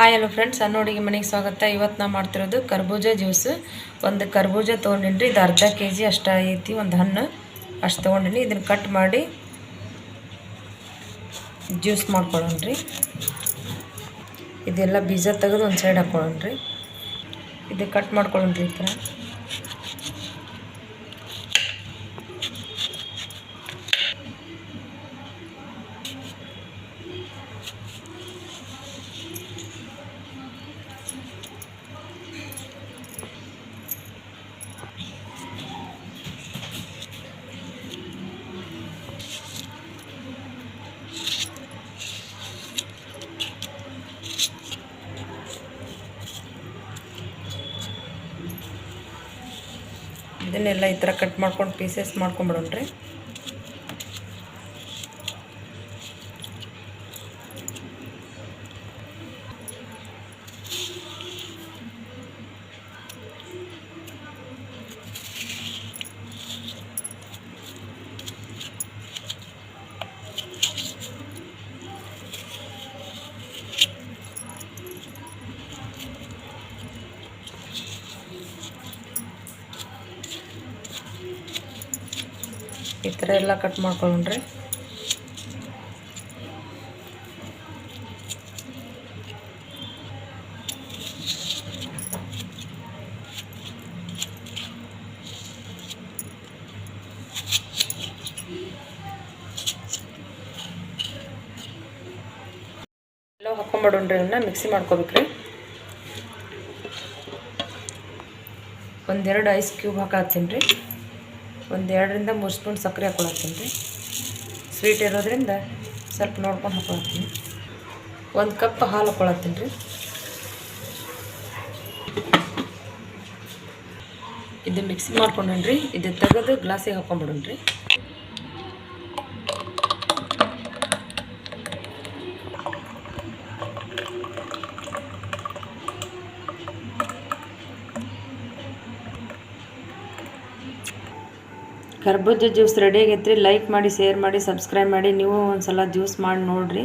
Hi hello friends ಅನ್ನೋಡಿಗೆ ಮನೆಗೆ ಸ್ವಾಗತ. ಇವತ್ತು ನಾವು ಮಾಡ್ತಿರೋದು ಕರ್ಬೂಜ ಜ್ಯೂಸ್ ಒಂದು ಕರ್ಬೂಜ ತೊಗೊಂಡಿನಿ ಇದು ಅರ್ಧ ಕೆ ಜಿ ಅಷ್ಟು ಐತಿ. ಒಂದು ಹಣ್ಣು ಅಷ್ಟು ತೊಗೊಂಡಿನಿ ಇದನ್ನು ಕಟ್ ಮಾಡಿ ಜ್ಯೂಸ್ ಮಾಡ್ಕೊಳ್ಳೋಣ್ರಿ ಇದೆಲ್ಲ ಬೀಜ ತೆಗೆದು ಒಂದು ಸೈಡ್ ಹಾಕ್ಕೊಳ್ಳೋಣ್ರಿ ಇದು ಕಟ್ ಮಾಡ್ಕೊಳ್ಳೋಣ್ರಿ ಈ ಥರ ಇದನ್ನೆಲ್ಲ ಈ ಥರ ಕಟ್ ಮಾಡ್ಕೊಂಡು ಪೀಸಸ್ ಮಾಡ್ಕೊಂಬಿಡೋಣ್ರಿ. ಈ ಥರ ಎಲ್ಲ ಕಟ್ ಮಾಡ್ಕೊಳ್ಳೋಣ್ರಿ. ಎಲ್ಲ ಇವನ್ನ ಮಿಕ್ಸಿ ಮಾಡ್ಕೋಬೇಕ್ರಿ. ಒಂದೆರಡು ಐಸ್ ಕ್ಯೂಬ್ ಹಾಕತ್ತೀನಿ ರೀ ಒಂದು ಎರಡರಿಂದ ಮೂರು ಸ್ಪೂನ್ ಸಕ್ಕರೆ ಹಾಕೊಳತ್ತೀನಿ ರೀ. ಸ್ವೀಟ್ ಇರೋದ್ರಿಂದ ಸ್ವಲ್ಪ ನೋಡ್ಕೊಂಡು ಹಾಕೊಳತ್ತೀನಿ ಒಂದು ಕಪ್ ಹಾಲು ಹಾಕೊಳತ್ತೀನಿ ರೀ. ಇದು ಮಿಕ್ಸಿ ಮಾಡ್ಕೊಂಡ್ರಿ ಇದು ತೆಗೆದು ಗ್ಲಾಸಿಗೆ ಹಾಕೊಂಡ್ಬಿಡೋಣ್ರಿ ಕರ್ಬೂಜ ಜ್ಯೂಸ್ ರೆಡಿ ಆಗೈತ್ರಿ. ಲೈಕ್ ಮಾಡಿ ಶೇರ್ ಮಾಡಿ ಸಬ್ಸ್ಕ್ರೈಬ್ ಮಾಡಿ. ನೀವು ಒಂದು ಸಲ ಜ್ಯೂಸ್ ಮಾಡಿ ನೋಡಿರಿ.